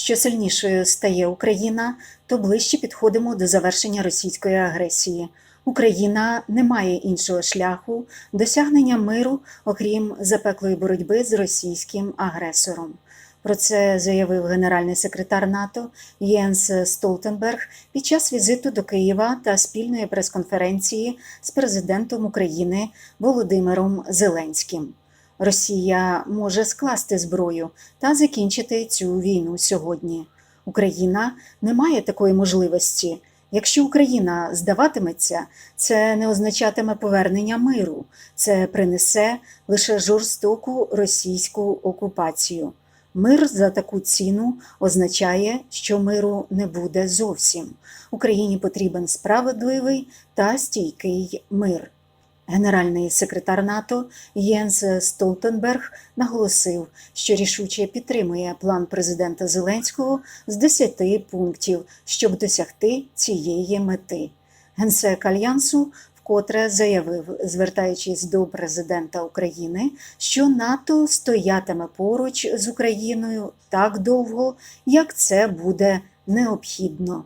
Що сильнішою стає Україна, то ближче підходимо до завершення російської агресії. Україна не має іншого шляху досягнення миру, окрім запеклої боротьби з російським агресором. Про це заявив генеральний секретар НАТО Єнс Столтенберг під час візиту до Києва та спільної прес-конференції з президентом України Володимиром Зеленським. Росія може скласти зброю та закінчити цю війну сьогодні. Україна не має такої можливості. Якщо Україна здаватиметься, це не означатиме повернення миру, це принесе лише жорстоку російську окупацію. Мир за таку ціну означає, що миру не буде зовсім. Україні потрібен справедливий та стійкий мир. Генеральний секретар НАТО Єнс Столтенберг наголосив, що рішуче підтримує план президента Зеленського з 10 пунктів, щоб досягти цієї мети. Генсек Альянсу вкотре заявив, звертаючись до президента України, що НАТО стоятиме поруч з Україною так довго, як це буде необхідно.